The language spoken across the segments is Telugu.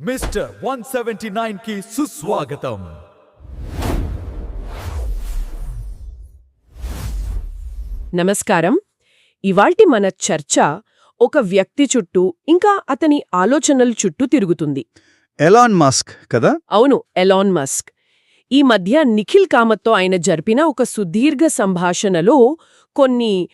మిస్టర్ వన్ సెవెంటీ నైన్కి సుస్వాగతం. నమస్కారం. ఇవాల్టి మన చర్చ ఒక వ్యక్తి చుట్టూ ఇంకా అతని ఆలోచనల చుట్టూ తిరుగుతుంది. ఎలాన్ మస్క్ కదా? అవును ఎలాన్ మస్క్. ఈ మధ్య నిఖిల్ కామత్తో ఆయన జరిపిన ఒక సుదీర్ఘ సంభాషణలో కొన్ని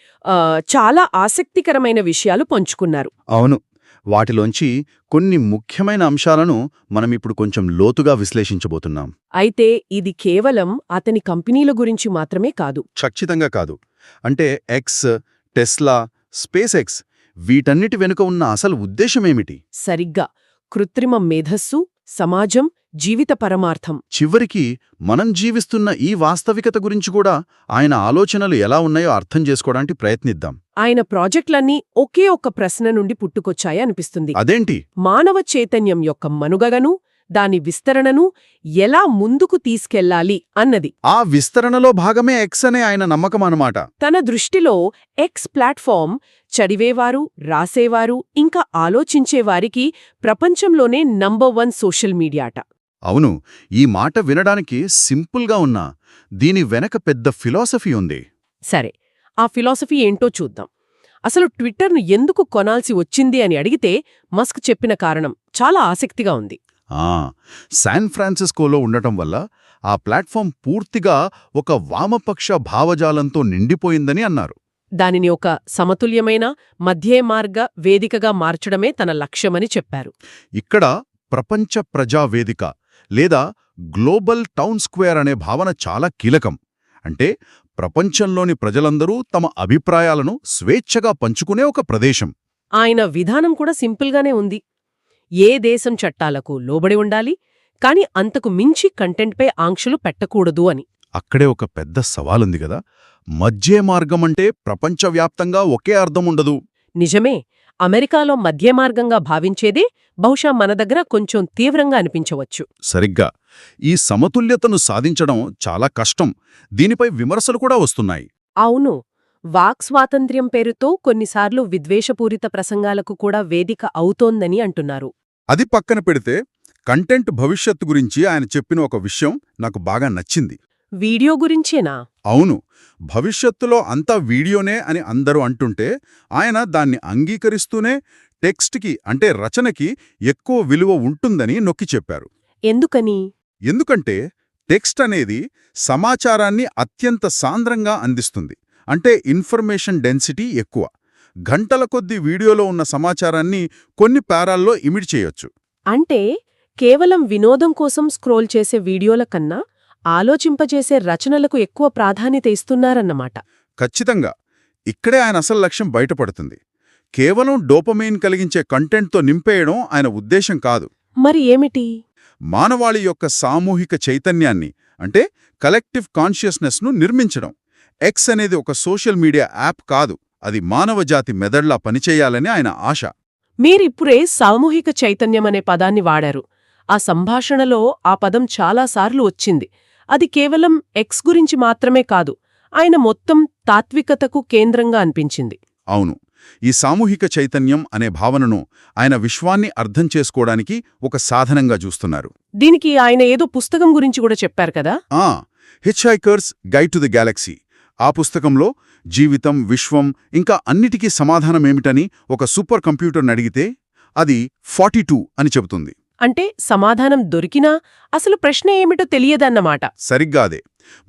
చాలా ఆసక్తికరమైన విషయాలు పంచుకున్నారు. అవును. వాటిలోంచి కొన్ని ముఖ్యమైన అంశాలను మనం ఇప్పుడు కొంచెం లోతుగా విశ్లేషించబోతున్నాం. అయితే ఇది కేవలం అతని కంపెనీల గురించి మాత్రమే కాదు. ఖచ్చితంగా కాదు. అంటే ఎక్స్ టెస్లా స్పేస్ ఎక్స్ వీటన్నిటి వెనుక ఉన్న అసలు ఉద్దేశమేమిటి? సరిగ్గా. కృత్రిమ మేధస్సు సమాజం జీవిత పరమార్థం. చివరికి మనం జీవిస్తున్న ఈ వాస్తవికత గురించి కూడా ఆయన ఆలోచనలు ఎలా ఉన్నాయో అర్థం చేసుకోవడానికి ప్రయత్నిద్దాం. ఆయన ప్రాజెక్టులన్నీ ఒకే ఒక్క ప్రశ్న నుండి పుట్టుకొచ్చాయి అనిపిస్తుంది. అదేంటి? మానవ చైతన్యం యొక్క మనుగడను దాని విస్తరణను ఎలా ముందుకు తీసుకెళ్ళాలి అన్నది. ఆ విస్తరణలో భాగమే ఎక్స్ అనే ఆయన నమ్మకం అన్నమాట. తన దృష్టిలో ఎక్స్ ప్లాట్ఫామ్ చదివేవారు రాసేవారు ఇంకా ఆలోచించేవారికి ప్రపంచంలోనే నంబర్ వన్ సోషల్ మీడియాట అవును ఈ మాట వినడానికి సింపుల్గా ఉన్నా దీని వెనక పెద్ద ఫిలాసఫీ ఉంది. సరే ఆ ఫిలాసఫీ ఏంటో చూద్దాం. అసలు ట్విట్టర్ను ఎందుకు కొనాల్సి వచ్చింది అని అడిగితే మస్క్ చెప్పిన కారణం చాలా ఆసక్తిగా ఉంది. శాన్ ఫ్రాన్సిస్కోలో ఉండటం వల్ల ఆ ప్లాట్ఫామ్ పూర్తిగా ఒక వామపక్ష భావజాలంతో నిండిపోయిందని అన్నారు. దానిని ఒక సమతుల్యమైన మధ్యే మార్గ వేదికగా మార్చడమే తన లక్ష్యమని చెప్పారు. ఇక్కడ ప్రపంచ ప్రజా వేదిక లేదా గ్లోబల్ టౌన్ స్క్వేర్ అనే భావన చాలా కీలకం. అంటే ప్రపంచంలోని ప్రజలందరూ తమ అభిప్రాయాలను స్వేచ్ఛగా పంచుకునే ఒక ప్రదేశం. ఆయన విధానం కూడా సింపుల్గానే ఉంది. ఏ దేశం చట్టాలకు లోబడి ఉండాలి కాని అంతకు మించి కంటెంట్పై ఆంక్షలు పెట్టకూడదు అని. అక్కడే ఒక పెద్ద సవాలుంది కదా మధ్య మార్గమంటే ప్రపంచవ్యాప్తంగా ఒకే అర్థం ఉండదు నిజమే అమెరికాలో మధ్యమార్గంగా భావించేదే బహుశా మన దగ్గర కొంచెం తీవ్రంగా అనిపించవచ్చు. సరిగ్గా. ఈ సమతుల్యతను సాధించడం చాలా కష్టం. దీనిపై విమర్శలు కూడా వస్తున్నాయి. అవును వాక్ స్వాతంత్ర్యం పేరుతో కొన్నిసార్లు విద్వేషపూరిత ప్రసంగాలకు కూడా వేదిక అవుతోందని అంటున్నారు. అది పక్కన పెడితే కంటెంట్ భవిష్యత్తు గురించి ఆయన చెప్పిన ఒక విషయం నాకు బాగా నచ్చింది. వీడియో గురించేనా? అవును. భవిష్యత్తులో అంతా వీడియోనే అని అందరూ అంటుంటే ఆయన దాన్ని అంగీకరిస్తూనే టెక్స్ట్కి అంటే రచనకి ఎక్కువ విలువ ఉంటుందని నొక్కి చెప్పారు. ఎందుకని? ఎందుకంటే టెక్స్ట్ అనేది సమాచారాన్ని అత్యంత సాంద్రంగా అందిస్తుంది. అంటే ఇన్ఫర్మేషన్ డెన్సిటీ ఎక్కువ. గంటల కొద్దీ వీడియోలో ఉన్న సమాచారాన్ని కొన్ని పారాల్లో ఇమిడి చేయొచ్చు. అంటే కేవలం వినోదం కోసం స్క్రోల్ చేసే వీడియోల కన్నా ఆలోచింపజేసే రచనలకు ఎక్కువ ప్రాధాన్యత ఇస్తున్నారన్నమాట. ఖచ్చితంగా. ఇక్కడే ఆయన అసలు లక్ష్యం బయటపడుతుంది. కేవలం డోపమైన్ కలిగించే కంటెంట్తో నింపేయడం ఆయన ఉద్దేశం కాదు. మరి ఏమిటి? మానవాళి యొక్క సామూహిక చైతన్యాన్ని అంటే కలెక్టివ్ కాన్షియస్నెస్ను నిర్మించడం. ఎక్స్ అనేది ఒక సోషల్ మీడియా యాప్ కాదు. అది మానవజాతి మెదళ్ళా పనిచేయాలని ఆయన ఆశ. మీరిప్పుడే సామూహిక చైతన్యం అనే పదాన్ని వాడారు. ఆ సంభాషణలో ఆ పదం చాలాసార్లు వచ్చింది. అది కేవలం ఎక్స్ గురించి మాత్రమే కాదు ఆయన మొత్తం తాత్వికతకు కేంద్రంగా అనిపించింది. అవును. ఈ సామూహిక చైతన్యం అనే భావనను ఆయన విశ్వాన్ని అర్థం చేసుకోవడానికి ఒక సాధనంగా చూస్తున్నారు. దీనికి ఆయన ఏదో పుస్తకం గురించి కూడా చెప్పారు కదా? ఆ Hitchhiker's Guide to the Galaxy ఆ పుస్తకంలో జీవితం విశ్వం ఇంకా అన్నిటికీ సమాధానమేమిటని ఒక సూపర్ కంప్యూటర్ని అడిగితే అది ఫార్టీ అని చెబుతుంది. అంటే సమాధానం దొరికినా అసలు ప్రశ్న ఏమిటో తెలియదన్నమాట. సరిగ్గా అదే.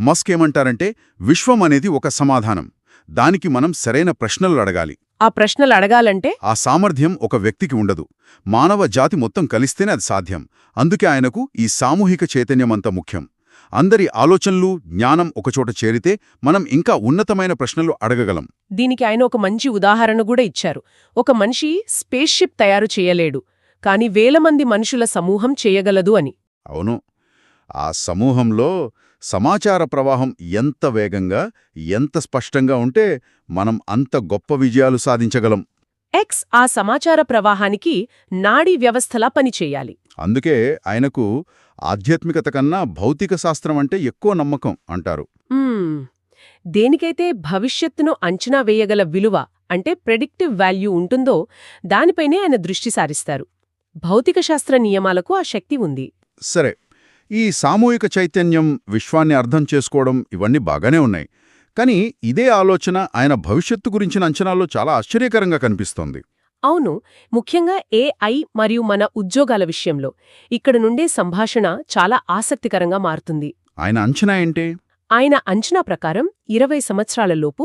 మస్క్ ఏమంటారంటే విశ్వం అనేది ఒక సమాధానం. దానికి మనం సరైన ప్రశ్నలు అడగాలి. ఆ ప్రశ్నలు అడగాలంటే? ఆ సామర్థ్యం ఒక వ్యక్తికి ఉండదు. మానవ జాతి మొత్తం కలిస్తేనే అది సాధ్యం. అందుకే ఆయనకు ఈ సామూహిక చైతన్యం అంత ముఖ్యం. అందరి ఆలోచనలు జ్ఞానం ఒకచోట చేరితే మనం ఇంకా ఉన్నతమైన ప్రశ్నలు అడగగలం. దీనికి ఆయన ఒక మంచి ఉదాహరణ కూడా ఇచ్చారు. ఒక మనిషి స్పేస్ షిప్ తయారు చేయలేడు కాని వేల మంది మనుషుల సమూహం చేయగలదు అని. అవును. ఆ సమూహంలో సమాచార ప్రవాహం ఎంత వేగంగా ఎంత స్పష్టంగా ఉంటే మనం అంత గొప్ప విజయాలు సాధించగలం. ఎక్స్ ఆ సమాచార ప్రవాహానికి నాడీ వ్యవస్థలా పనిచేయాలి. అందుకే ఆయనకు ఆధ్యాత్మికత కన్నా భౌతిక శాస్త్రం అంటే ఎక్కువ నమ్మకం అంటారు. దేనికైతే భవిష్యత్తును అంచనా వేయగల విలువ అంటే ప్రెడిక్టివ్ వాల్యూ ఉంటుందో దానిపైనే ఆయన దృష్టి సారిస్తారు. భౌతికశాస్త్ర నియమాలకు ఆ శక్తి ఉంది. సరే. ఈ సామూహిక చైతన్యం విశ్వాన్ని అర్థం చేసుకోవడం ఇవన్నీ బాగానే ఉన్నాయి. కానీ ఇదే ఆలోచన ఆయన భవిష్యత్తు గురించిన అంచనాల్లో చాలా ఆశ్చర్యకరంగా కనిపిస్తోంది. అవును ముఖ్యంగా ఏఐ మరియు మన ఉద్యోగాల విషయంలో. ఇక్కడ నుండే సంభాషణ చాలా ఆసక్తికరంగా మారుతుంది. ఆయన అంచనా ఏంటి? ఆయన అంచనా ప్రకారం ఇరవై సంవత్సరాలలోపు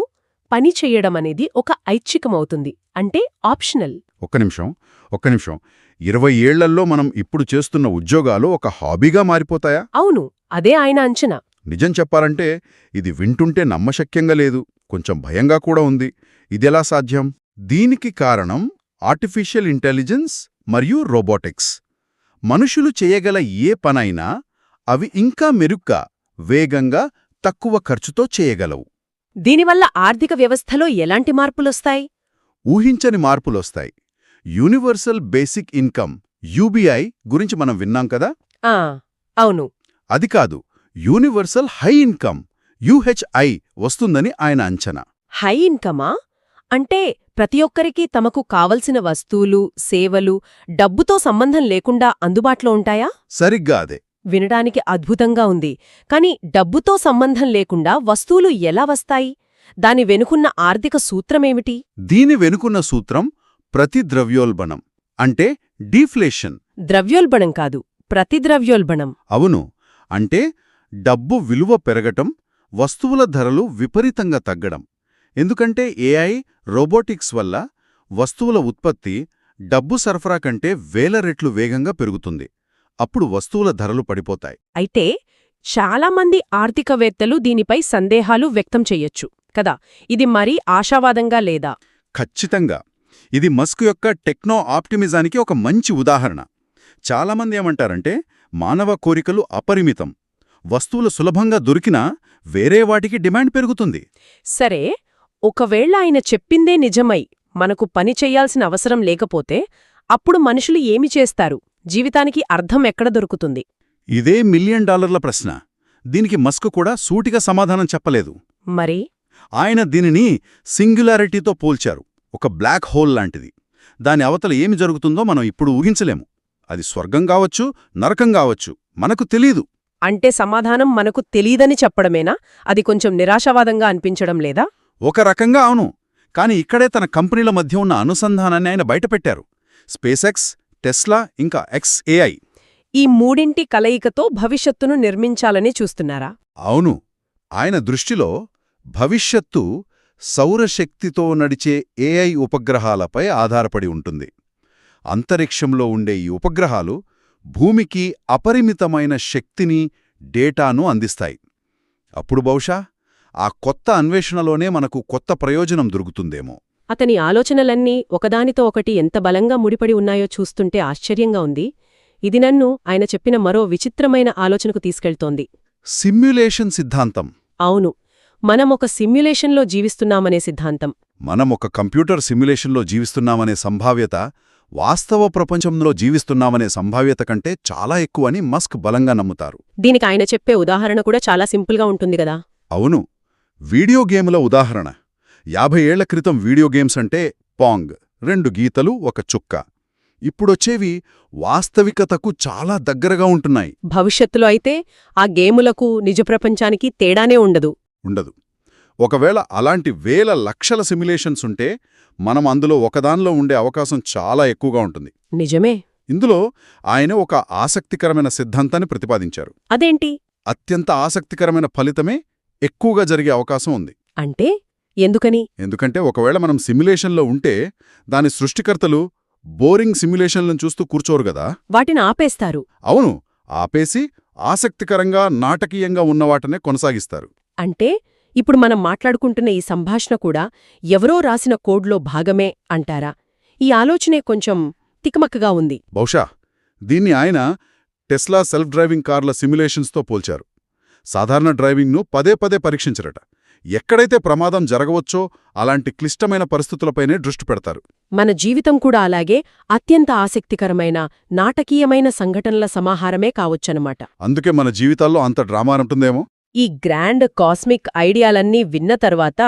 పని చెయ్యడం అనేది ఒక ఐచ్ఛికమవుతుంది అంటే ఆప్షనల్. ఒక్క నిమిషం ఒక్క నిమిషం. ఇరవై ఏళ్ళల్లో మనం ఇప్పుడు చేస్తున్న ఉద్యోగాలు ఒక హాబీగా మారిపోతాయా? అవును అదే ఆయన అంచనా. నిజం చెప్పాలంటే ఇది వింటుంటే నమ్మశక్యంగా లేదు కొంచెం భయంగా కూడా ఉంది. ఇదెలా సాధ్యం? దీనికి కారణం ఆర్టిఫిషియల్ ఇంటెలిజెన్స్ మరియు రోబోటిక్స్. మనుషులు చేయగల ఏ పనైనా అవి ఇంకా మెరుగ్గా వేగంగా తక్కువ ఖర్చుతో చేయగలవు. దీనివల్ల ఆర్థిక వ్యవస్థలో ఎలాంటి మార్పులొస్తాయి? ఊహించని మార్పులొస్తాయి. యూనివర్సల్ బేసిక్ ఇన్కమ్ యూబీఐ గురించి మనం విన్నాం కదా? ఆ అవును. అది కాదు యూనివర్సల్ హై ఇన్కమ్ యుహెచ్ఐ వస్తుందని ఆయన అంచనా. హై ఇన్కమా? అంటే ప్రతి ఒక్కరికి తమకు కావలసిన వస్తువులు సేవలు డబ్బుతో సంబంధం లేకుండా అందుబాటులో ఉంటాయా? సరిగ్గా అదే. వినడానికి అద్భుతంగా ఉంది. కాని డబ్బుతో సంబంధం లేకుండా వస్తువులు ఎలా వస్తాయి? దాని వెనుకున్న ఆర్థిక సూత్రమేమిటి దీని వెనుకున్న సూత్రం ప్రతి ద్రవ్యోల్బణం అంటే డీఫ్లేషన్. ద్రవ్యోల్బణం కాదు ప్రతిద్రవ్యోల్బణం. అవును అంటే డబ్బు విలువ పెరగటం వస్తువుల ధరలు విపరీతంగా తగ్గడం. ఎందుకంటే ఏఐ రోబోటిక్స్ వల్ల వస్తువుల ఉత్పత్తి డబ్బు సరఫరా కంటే వేల రెట్లు వేగంగా పెరుగుతుంది. అప్పుడు వస్తువుల ధరలు పడిపోతాయి. అయితే చాలామంది ఆర్థికవేత్తలు దీనిపై సందేహాలు వ్యక్తం చెయ్యొచ్చు కదా? ఇది మరీ ఆశావాదంగా లేదా? ఖచ్చితంగా. ఇది మస్క్ యొక్క టెక్నో ఆప్టిమిజానికి ఒక మంచి ఉదాహరణ. చాలామంది ఏమంటారంటే మానవ కోరికలు అపరిమితం. వస్తువులు సులభంగా దొరికినా వేరే వాటికి డిమాండ్ పెరుగుతుంది. సరే ఒకవేళ ఆయన చెప్పిందే నిజమై మనకు పని చెయ్యాల్సిన అవసరం లేకపోతే అప్పుడు మనుషులు ఏమి చేస్తారు? జీవితానికి అర్థం ఎక్కడ దొరుకుతుంది? ఇదే మిలియన్ డాలర్ల ప్రశ్న. దీనికి మస్క్ కూడా సూటిగా సమాధానం చెప్పలేదు. మరి? ఆయన దీనిని సింగులారిటీతో పోల్చారు. ఒక బ్లాక్ హోల్ లాంటిది. దాని అవతల ఏమి జరుగుతుందో మనం ఇప్పుడు ఊహించలేము. అది స్వర్గం కావచ్చు నరకం కావచ్చు మనకు తెలీదు. అంటే సమాధానం మనకు తెలీదని చెప్పడమేనా? అది కొంచెం నిరాశావాదంగా అనిపించడం లేదా? ఒక రకంగా అవును. కాని ఇక్కడే తన కంపెనీల మధ్య ఉన్న అనుసంధానాన్ని ఆయన బయటపెట్టారు. స్పేసెక్స్ టెస్లా ఇంకా ఎక్స్ఏఐ ఈ మూడింటి కలయికతో భవిష్యత్తును నిర్మించాలని చూస్తున్నారా? అవును. ఆయన దృష్టిలో భవిష్యత్తు సౌరశక్తితో నడిచే ఏఐ ఉపగ్రహాలపై ఆధారపడి ఉంటుంది. అంతరిక్షంలో ఉండే ఈ ఉపగ్రహాలు భూమికి అపరిమితమైన శక్తిని డేటాను అందిస్తాయి. అప్పుడు బహుశా ఆ కొత్త అన్వేషణలోనే మనకు కొత్త ప్రయోజనం దొరుకుతుందేమో. అతని ఆలోచనలన్నీ ఒకదానితో ఒకటి ఎంత బలంగా ముడిపడి ఉన్నాయో చూస్తుంటే ఆశ్చర్యంగా ఉంది. ఇది నన్ను ఆయన చెప్పిన మరో విచిత్రమైన ఆలోచనకు తీసుకెళ్తోంది. సిమ్యులేషన్ సిద్ధాంతం. అవును. మనం ఒక సిమ్యులేషన్లో జీవిస్తున్నామనే సిద్ధాంతం. మనం ఒక కంప్యూటర్ సిమ్యులేషన్లో జీవిస్తున్నామనే సంభావ్యత వాస్తవ ప్రపంచంలో జీవిస్తున్నామనే సంభావ్యత కంటే చాలా ఎక్కువని మస్క్ బలంగా నమ్ముతారు. దీనికి ఆయన చెప్పే ఉదాహరణ కూడా చాలా సింపుల్గా ఉంటుంది కదా. అవును. వీడియో గేముల ఉదాహరణ. యాభై ఏళ్ళ క్రితం వీడియో గేమ్స్ అంటే పాంగ్ రెండు గీతలు ఒక చుక్క. ఇప్పుడొచ్చేవి వాస్తవికతకు చాలా దగ్గరగా ఉంటున్నాయి. భవిష్యత్తులో అయితే ఆ గేములకు నిజ ప్రపంచానికి తేడానే ఉండదు. ఉండదు. ఒకవేళ అలాంటి వేల లక్షల సిమ్యులేషన్స్ ఉంటే మనం అందులో ఒకదానిలో ఉండే అవకాశం చాలా ఎక్కువగా ఉంటుంది. నిజమే. ఇందులో ఆయన ఒక ఆసక్తికరమైన సిద్ధాంతాన్ని ప్రతిపాదించారు. అదేంటి? అత్యంత ఆసక్తికరమైన ఫలితమే ఎక్కువగా జరిగే అవకాశం ఉంది. అంటే? ఎందుకని? ఎందుకంటే ఒకవేళ మనం సిమ్యులేషన్లో ఉంటే దాని సృష్టికర్తలు బోరింగ్ సిమ్యులేషన్లను చూస్తూ కూర్చోరు గదా వాటిని ఆపేస్తారు. అవును. ఆపేసి ఆసక్తికరంగా నాటకీయంగా ఉన్నవాటనే కొనసాగిస్తారు. అంటే? ఇప్పుడు మనం మాట్లాడుకుంటున్న ఈ సంభాషణ కూడా ఎవరో రాసిన కోడ్లో భాగమే అంటారా? ఈ ఆలోచనే కొంచెం తికమక్కగా ఉంది. బహుశా దీన్ని ఆయన టెస్లా సెల్ఫ్ డ్రైవింగ్ కార్ల సిమ్యులేషన్స్తో పోల్చారు. సాధారణ డ్రైవింగ్ను పదే పదే పరీక్షించరట. ఎక్కడైతే ప్రమాదం జరగవచ్చో అలాంటి క్లిష్టమైన పరిస్థితులపైనే దృష్టి పెడతారు. మన జీవితం కూడా అలాగే అత్యంత ఆసక్తికరమైన నాటకీయమైన సంఘటనల సమాహారమే కావచ్చనమాట అందుకే మన జీవితాల్లో అంత డ్రామా ఉంటుందేమో? ఈ గ్రాండ్ కాస్మిక్ ఐడియాలన్నీ విన్న తర్వాత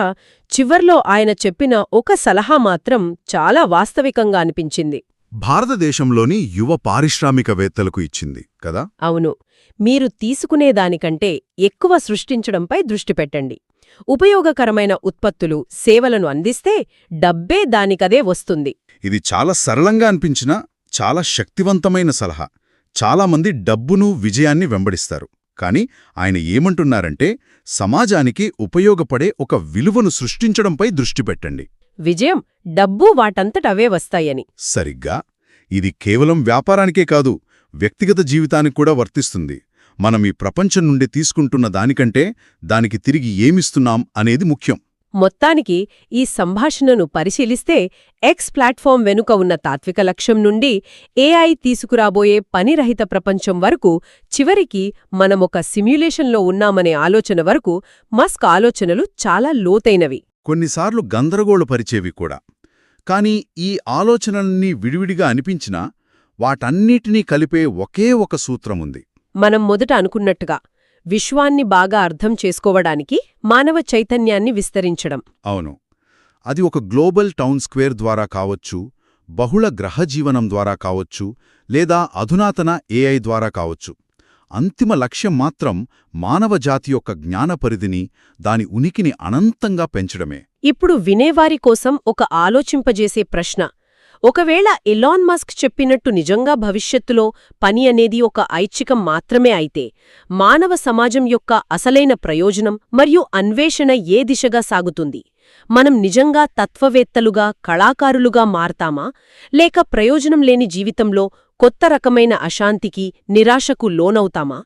చివర్లో ఆయన చెప్పిన ఒక సలహా మాత్రం చాలా వాస్తవికంగా అనిపించింది. భారతదేశంలోని యువ పారిశ్రామికవేత్తలకు ఇచ్చింది కదా? అవును. మీరు తీసుకునేదానికంటే ఎక్కువ సృష్టించడంపై దృష్టి పెట్టండి. ఉపయోగకరమైన ఉత్పత్తులు సేవలను అందిస్తే డబ్బే దానికదే వస్తుంది. ఇది చాలా సరళంగా అనిపించినా చాలా శక్తివంతమైన సలహా. చాలామంది డబ్బును విజయాన్ని వెంబడిస్తారు. కానీ ఆయన ఏమంటున్నారంటే సమాజానికి ఉపయోగపడే ఒక విలువను సృష్టించడంపై దృష్టి పెట్టండి. విజయం డబ్బు వాటంతటవే వస్తాయని. సరిగ్గా? ఇది కేవలం వ్యాపారానికే కాదు వ్యక్తిగత జీవితానికి కూడా వర్తిస్తుంది. మనం ఈ ప్రపంచం నుండి తీసుకుంటున్న దానికంటే దానికి తిరిగి ఏమిస్తున్నాం అనేది ముఖ్యం. మొత్తానికి ఈ సంభాషణను పరిశీలిస్తే ఎక్స్ ప్లాట్ఫామ్ వెనుక ఉన్న తాత్విక లక్ష్యం నుండి ఏఐ తీసుకురాబోయే పనిరహిత ప్రపంచం వరకు చివరికి మనమొక సిమ్యులేషన్లో ఉన్నామనే ఆలోచన వరకు మస్క్ ఆలోచనలు చాలా లోతైనవి. కొన్నిసార్లు గందరగోళపరిచేవి కూడా. కాని ఈ ఆలోచనలన్నీ విడివిడిగా అనిపించినా వాటన్నిటినీ కలిపే ఒకే ఒక సూత్రముంది. మనం మొదట అనుకున్నట్టుగా విశ్వాన్ని బాగా అర్థం చేసుకోవడానికి మానవ చైతన్యాన్ని విస్తరించడం. అవును. అది ఒక గ్లోబల్ టౌన్ స్క్వేర్ ద్వారా కావచ్చు బహుళ గ్రహజీవనం ద్వారా కావచ్చు లేదా అధునాతన ఏఐ ద్వారా కావచ్చు. అంతిమ లక్ష్యం మాత్రం మానవజాతి యొక్క జ్ఞానపరిధిని దాని ఉనికిని అనంతంగా పెంచడమే. ఇప్పుడు వినేవారి కోసం ఒక ఆలోచింపజేసే ప్రశ్న. ఒకవేళ ఎలాన్ మస్క్ చెప్పినట్టు నిజంగా భవిష్యత్తులో పని అనేది ఒక ఐచ్ఛికం మాత్రమే అయితే మానవ సమాజం యొక్క అసలైన ప్రయోజనం మరియు అన్వేషణ ఏ దిశగా సాగుతుంది? మనం నిజంగా తత్వవేత్తలుగా కళాకారులుగా మారతామా? లేక ప్రయోజనం లేని జీవితంలో కొత్త రకమైన అశాంతికి నిరాశకు లోనవుతామా?